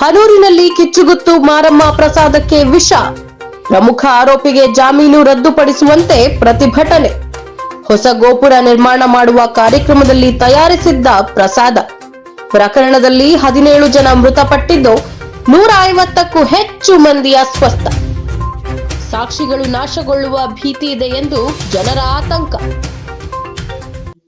ಹನೂರಿನಲ್ಲಿ ಕಿಚ್ಚುಗುತ್ತು ಮಾರಮ್ಮ ಪ್ರಸಾದಕ್ಕೆ ವಿಷ. ಪ್ರಮುಖ ಆರೋಪಿಗೆ ಜಾಮೀನು ರದ್ದುಪಡಿಸುವಂತೆ ಪ್ರತಿಭಟನೆ. ಹೊಸ ಗೋಪುರ ನಿರ್ಮಾಣ ಮಾಡುವ ಕಾರ್ಯಕ್ರಮದಲ್ಲಿ ತಯಾರಿಸಿದ್ದ ಪ್ರಸಾದ. ಪ್ರಕರಣದಲ್ಲಿ ಹದಿನೇಳು ಜನ ಮೃತಪಟ್ಟಿದ್ದು ನೂರ ಐವತ್ತಕ್ಕೂ ಹೆಚ್ಚು ಮಂದಿ ಅಸ್ವಸ್ಥ. ಸಾಕ್ಷಿಗಳು ನಾಶಗೊಳ್ಳುವ ಭೀತಿ ಇದೆ ಎಂದು ಜನರ ಆತಂಕ.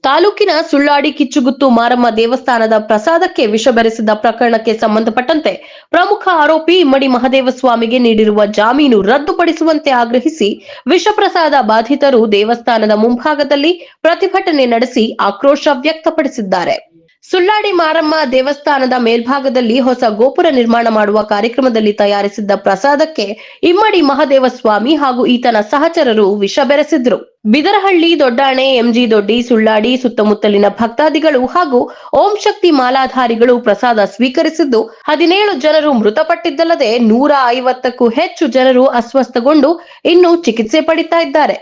ತಾಲೂಕಿನ ಸುಳ್ಳಾಡಿ ಕಿಚ್ಚುಗುತ್ತು ಮಾರಮ್ಮ ದೇವಸ್ಥಾನದ ಪ್ರಸಾದಕ್ಕೆ ವಿಷ ಬೆರೆಸಿದ ಪ್ರಕರಣಕ್ಕೆ ಸಂಬಂಧಪಟ್ಟಂತೆ ಪ್ರಮುಖ ಆರೋಪಿ ಇಮ್ಮಡಿ ಮಹದೇವಸ್ವಾಮಿಗೆ ನೀಡಿರುವ ಜಾಮೀನು ರದ್ದುಪಡಿಸುವಂತೆ ಆಗ್ರಹಿಸಿ ವಿಷಪ್ರಸಾದ ಬಾಧಿತರು ದೇವಸ್ಥಾನದ ಮುಂಭಾಗದಲ್ಲಿ ಪ್ರತಿಭಟನೆ ನಡೆಸಿ ಆಕ್ರೋಶ ವ್ಯಕ್ತಪಡಿಸಿದ್ದಾರೆ. ಸುಳ್ಳಾಡಿ ಮಾರಮ್ಮ ದೇವಸ್ಥಾನದ ಮೇಲ್ಭಾಗದಲ್ಲಿ ಹೊಸ ಗೋಪುರ ನಿರ್ಮಾಣ ಮಾಡುವ ಕಾರ್ಯಕ್ರಮದಲ್ಲಿ ತಯಾರಿಸಿದ್ದ ಪ್ರಸಾದಕ್ಕೆ ಇಮ್ಮಡಿ ಮಹದೇವ ಸ್ವಾಮಿ ಹಾಗೂ ಈತನ ಸಹಚರರು ವಿಷ ಬೆರೆಸಿದ್ರು. ಬಿದರಹಳ್ಳಿ, ದೊಡ್ಡಾಣೆ, ಎಂಜಿ ದೊಡ್ಡಿ, ಸುಳ್ಳಾಡಿ, ಸುತ್ತಮುತ್ತಲಿನ ಭಕ್ತಾದಿಗಳು ಹಾಗೂ ಓಂ ಶಕ್ತಿ ಮಾಲಾಧಾರಿಗಳು ಪ್ರಸಾದ ಸ್ವೀಕರಿಸಿದ್ದು, ಹದಿನೇಳು ಜನರು ಮೃತಪಟ್ಟಿದ್ದಲ್ಲದೆ ನೂರ ಐವತ್ತಕ್ಕೂ ಹೆಚ್ಚು ಜನರು ಅಸ್ವಸ್ಥಗೊಂಡು ಇನ್ನು ಚಿಕಿತ್ಸೆ ಪಡಿತಾ ಇದ್ದಾರೆ.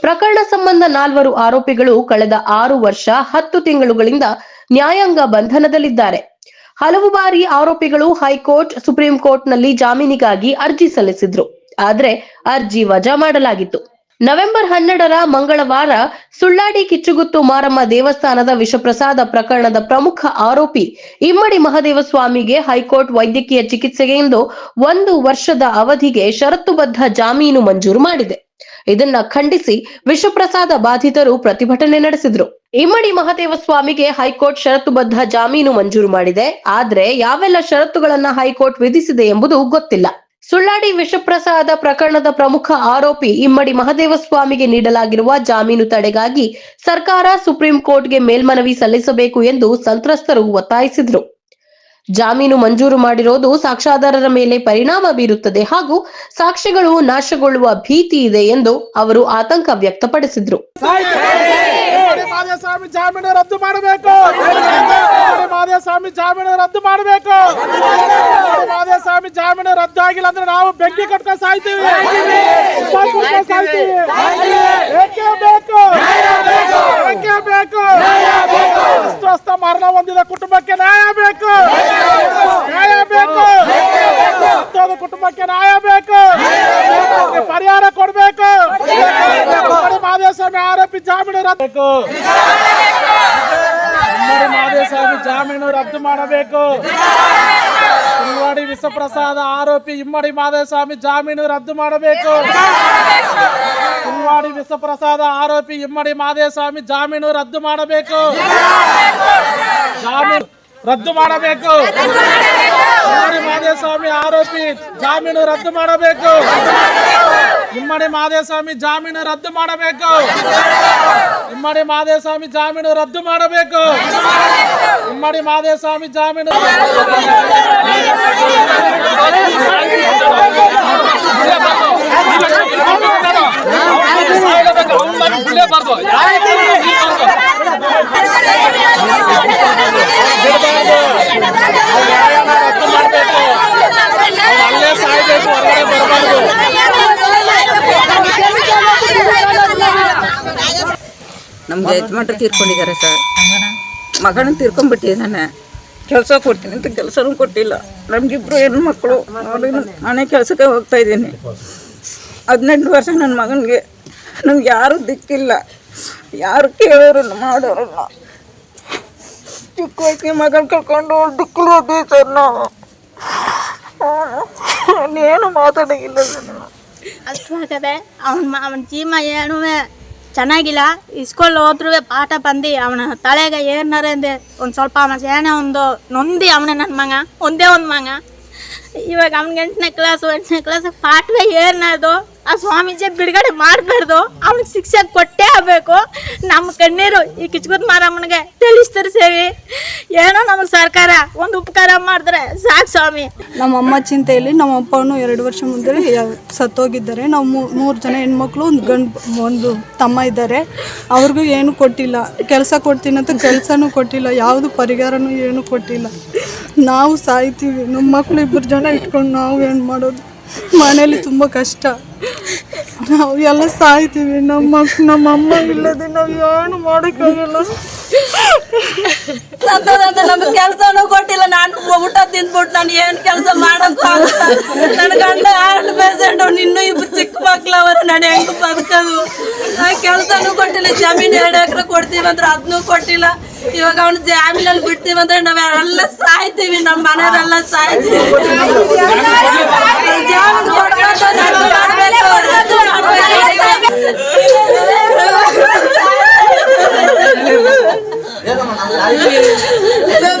ಪ್ರಕರಣ ಸಂಬಂಧ ನಾಲ್ವರು ಆರೋಪಿಗಳು ಕಳೆದ ಆರು ವರ್ಷ ಹತ್ತು ತಿಂಗಳುಗಳಿಂದ ನ್ಯಾಯಾಂಗ ಬಂಧನದಲ್ಲಿದ್ದಾರೆ. ಹಲವು ಬಾರಿ ಆರೋಪಿಗಳು ಹೈಕೋರ್ಟ್, ಸುಪ್ರೀಂ ಕೋರ್ಟ್ನಲ್ಲಿ ಜಾಮೀನಿಗಾಗಿ ಅರ್ಜಿ ಸಲ್ಲಿಸಿದ್ರು. ಆದ್ರೆ ಅರ್ಜಿ ವಜಾ ಮಾಡಲಾಗಿತ್ತು. ನವೆಂಬರ್ ಹನ್ನೆರಡರ ಮಂಗಳವಾರ ಸುಳ್ಳಾಡಿ ಕಿಚ್ಚುಗುತ್ತು ಮಾರಮ್ಮ ದೇವಸ್ಥಾನದ ವಿಷಪ್ರಸಾದ ಪ್ರಕರಣದ ಪ್ರಮುಖ ಆರೋಪಿ ಇಮ್ಮಡಿ ಮಹದೇವಸ್ವಾಮಿಗೆ ಹೈಕೋರ್ಟ್ ವೈದ್ಯಕೀಯ ಚಿಕಿತ್ಸೆಗೆಂದು ಒಂದು ವರ್ಷದ ಅವಧಿಗೆ ಷರತ್ತುಬದ್ಧ ಜಾಮೀನು ಮಂಜೂರು ಮಾಡಿದೆ. ಇದನ್ನ ಖಂಡಿಸಿ ವಿಷಪ್ರಸಾದ ಬಾಧಿತರು ಪ್ರತಿಭಟನೆ ನಡೆಸಿದ್ರು. ಇಮ್ಮಡಿ ಮಹದೇವ ಸ್ವಾಮಿಗೆ ಹೈಕೋರ್ಟ್ ಷರತ್ತುಬದ್ಧ ಜಾಮೀನು ಮಂಜೂರು ಮಾಡಿದೆ. ಆದ್ರೆ ಯಾವೆಲ್ಲ ಷರತ್ತುಗಳನ್ನ ಹೈಕೋರ್ಟ್ ವಿಧಿಸಿದೆ ಎಂಬುದು ಗೊತ್ತಿಲ್ಲ. ಸುಳ್ಳಾಡಿ ವಿಷಪ್ರಸಾದ ಪ್ರಕರಣದ ಪ್ರಮುಖ ಆರೋಪಿ ಇಮ್ಮಡಿ ಮಹದೇವ ಸ್ವಾಮಿಗೆ ನೀಡಲಾಗಿರುವ ಜಾಮೀನು ತಡೆಗಾಗಿ ಸರ್ಕಾರ ಸುಪ್ರೀಂ ಕೋರ್ಟ್ಗೆ ಮೇಲ್ಮನವಿ ಸಲ್ಲಿಸಬೇಕು ಎಂದು ಸಂತ್ರಸ್ತರು ಒತ್ತಾಯಿಸಿದ್ರು. ಜಾಮೀನು ಮಂಜೂರು ಮಾಡಿರೋದು ಸಾಕ್ಷಾಧಾರರ ಮೇಲೆ ಪರಿಣಾಮ ಬೀರುತ್ತದೆ ಹಾಗೂ ಸಾಕ್ಷಿಗಳು ನಾಶಗೊಳ್ಳುವ ಭೀತಿ ಇದೆ ಎಂದು ಅವರು ಆತಂಕ ವ್ಯಕ್ತಪಡಿಸಿದ್ರು. ಮಾದೇಸ್ವಾಮಿ ಜಾಮೀನು ರದ್ದು ಮಾಡಬೇಕು. ಮಾದೇಸ್ವಾಮಿ ಜಾಮೀನು ರದ್ದು ಮಾಡಬೇಕು. ಮಾದೇಸ್ವಾಮಿ ಜಾಮೀನು ರದ್ದು ಆಗಿಲ್ಲ ಅಂದ್ರೆ ನಾವು ಬೆಂಕಿ ಕಟ್ಕೊಂಡು ಸಾಯ್ತೀವಿ. ಸಾಯ್ತೀವಿ. ಅಸ್ವಸ್ಥ ಮರಣ ಹೊಂದಿದ ಕುಟುಂಬಕ್ಕೆ ನ್ಯಾಯ ಬೇಕು. ನ್ಯಾಯ ಬೇಕು. ಕುಟುಂಬಕ್ಕೆ ನ್ಯಾಯ ಬೇಕು. ಪರಿಹಾರ ಕೊಡಬೇಕು. ಮಾದೇಸ್ವಾಮಿ ಆರೋಪಿ ಜಾಮೀನು ರದ್ದು ಮಾದೇಸ್ವಾಮಿ ಜಾಮೀನು ರದ್ದು ಮಾಡಬೇಕು. ಸುಳ್ವಾಡಿ ವಿಷಪ್ರಸಾದ ಆರೋಪಿ ಇಮ್ಮಡಿ ಮಾದೇಸ್ವಾಮಿ ಜಾಮೀನು ರದ್ದು ಮಾಡಬೇಕು. ಸುಳ್ವಾಡಿ ವಿಷಪ್ರಸಾದ ಆರೋಪಿ ಇಮ್ಮಡಿ ಮಾದೇಸ್ವಾಮಿ ಜಾಮೀನು ರದ್ದು ಮಾಡಬೇಕು. ಜಾಮೀನು ರದ್ದು ಮಾಡಬೇಕು. ಇಮ್ಮಡಿ ಮಾದೇಸ್ವಾಮಿ ಆರೋಪಿ ಜಾಮೀನು ರದ್ದು ಮಾಡಬೇಕು. ಇಮ್ಮಡಿ ಮಾದೇಸ್ವಾಮಿ ಜಾಮೀನು ರದ್ದು ಮಾಡಬೇಕು ಇಮ್ಮಡಿ ಮಾದೇಸ್ವಾಮಿ ಜಾಮೀನು ರದ್ದು ಮಾಡಬೇಕು ಇಮ್ಮಡಿ ಮಾದೇಸ್ವಾಮಿ ಜಾಮೀನು ರದ್ದು ಮಾಡಬೇಕು ಅಲ್ಲೇ ಸಾಯ್ಬೇಕು ಹೊರಗಡೆ ಬರಬಾರ್ದು ನಮ್ಗೆ ಯಜಮಾನ್ರು ತೀರ್ಕೊಂಡಿದ್ದಾರೆ ಸರ್. ಮಗನ ತೀರ್ಕೊಂಡ್ಬಿಟ್ಟಿದ್ದಾನೆ ಕೆಲಸ ಕೊಡ್ತೀನಿ ಅಂತ ಕೆಲಸನೂ ಕೊಟ್ಟಿಲ್ಲ. ನಮಗಿಬ್ರು ಹೆಣ್ಣು ಮಕ್ಕಳು ಮನೆ ಕೆಲಸಕ್ಕೆ ಹೋಗ್ತಾ ಇದ್ದೀನಿ. ಹದಿನೆಂಟು ವರ್ಷ ನನ್ನ ಮಗನಿಗೆ. ನಮ್ಗೆ ಯಾರು ದಿಕ್ಕಿಲ್ಲ. ಯಾರು ಕೇಳೋರು ಮಾಡೋರಲ್ಲ. ಚಿಕ್ಕ ವಯಸ್ಸಿಗೆ ಮಗನ ಕಳ್ಕೊಂಡು ದಿಕ್ಕಿಲ್ಲ ಸರ್ ನಾವು. ಏನು ಮಾತಾಡೋಂಗಿಲ್ಲ ಅಷ್ಟು ಅವನ ಅವನ ಜೀವ ಏನೂ ಚೆನ್ನಾಗಿಲ್ಲ. ಇಸ್ಕೊಂಡು ಹೋದ್ರು ಪಾಠ ಬಂದು ಅವನ ತಲೆಗೆ ಏನಾರ ಅಂದೆ ಒಂದು ಸ್ವಲ್ಪ ಅವನ ಏನೇ ಒಂದು ನೊಂದಿ ಅವನೇ ನನ್ನ ಮಗ, ಒಂದೇ ಒಂದು ಮಗ. ಇವಾಗ ಅವ್ನಿಗೆ ಎಂಟನೇ ಕ್ಲಾಸು ಎಂಟನೇ ಕ್ಲಾಸ್ ಪಾಠವೇ ಏನದು ಆ ಸ್ವಾಮೀಜಿ ಬಿಡುಗಡೆ ಮಾಡಬಾರ್ದು. ಅವ್ನಿಗೆ ಶಿಕ್ಷೆ ಕೊಟ್ಟೇ ಆಗಬೇಕು. ನಮ್ಮ ಕಣ್ಣೀರು ಈ ಕಿಚ್ಕುತ್ ಮಾರಮ್ಮನಿಗೆ ತಿಳಿಸ್ತಾರೆ ಸೇವಿ ಏನೋ ನಮಗೆ ಸರ್ಕಾರ ಒಂದು ಉಪಕಾರ ಮಾಡಿದ್ರೆ ಸಾಕು ಸ್ವಾಮಿ. ನಮ್ಮ ಅಮ್ಮ ಚಿಂತೆಯಲ್ಲಿ ನಮ್ಮ ಅಪ್ಪನು ಎರಡು ವರ್ಷ ಮುಂದೆ ಸತ್ತೋಗಿದ್ದಾರೆ. ನಾವು ಮೂರು ಜನ ಹೆಣ್ಮಕ್ಳು, ಒಂದು ಗಂಡು, ಒಂದು ತಮ್ಮ ಇದ್ದಾರೆ. ಅವ್ರಿಗೂ ಏನು ಕೊಟ್ಟಿಲ್ಲ. ಕೆಲಸ ಕೊಡ್ತೀನಿ ಅಂತ ಕೆಲಸನೂ ಕೊಟ್ಟಿಲ್ಲ. ಯಾವುದು ಪರಿಹಾರನೂ ಏನು ಕೊಟ್ಟಿಲ್ಲ. ನಾವು ಸಾಯ್ತೀವಿ. ನಮ್ಮ ಮಕ್ಕಳು ಇಬ್ಬರು ಜನ ಇಟ್ಕೊಂಡು ನಾವು ಏನು ಮಾಡೋದು? ಮನೇಲಿ ತುಂಬ ಕಷ್ಟ. ನಾವು ಎಲ್ಲ ಸಾಯ್ತೀವಿ. ನಮ್ಮ ನಮ್ಮ ಅಮ್ಮ ಇಲ್ಲದೆ ನಾವು ಏನು ಮಾಡೋಕ್ಕಾಗಲ್ಲ. ನಮ್ಗೆ ಕೆಲಸನೂ ಕೊಟ್ಟಿಲ್ಲ ನಾನು ಊಟ ತಿಂದ್ಬಿಟ್ಟು ನಾನು ಏನು ಕೆಲಸ ಮಾಡಕ್ಕೂ ನನ್ನ ಗಂಡ ಪೇಷಂಟ್ ಅವ್ನು ಇನ್ನೂ ಇಬ್ರು ಚಿಕ್ಕ ಮಕ್ಳವರು ನಾನು ಹೆಂಗ್ ಬದುಕೋದು? ಆ ಕೆಲಸನೂ ಕೊಟ್ಟಿಲ್ಲ. ಜಮೀನ್ ಎರಡು ಎಕರೆ ಕೊಡ್ತೀವಂದ್ರೆ ಅದನ್ನೂ ಕೊಟ್ಟಿಲ್ಲ. ಇವಾಗ ಅವ್ನು ಜಾಮೀನಲ್ಲಿ ಬಿಡ್ತೀವಂದ್ರೆ ನಾವೆಲ್ಲ ಸಾಯ್ತೀವಿ. ನಮ್ಮ ಮನೆಯವರೆಲ್ಲ ಸಾಯ್ತೀವಿ ಜಾಮೀನು ಕೊಡ್ಬೇಕು, ರದ್ದು ಮಾಡ್ಬೇಕು, ರದ್ದು ನಮ್ಮ ತಾಯಿ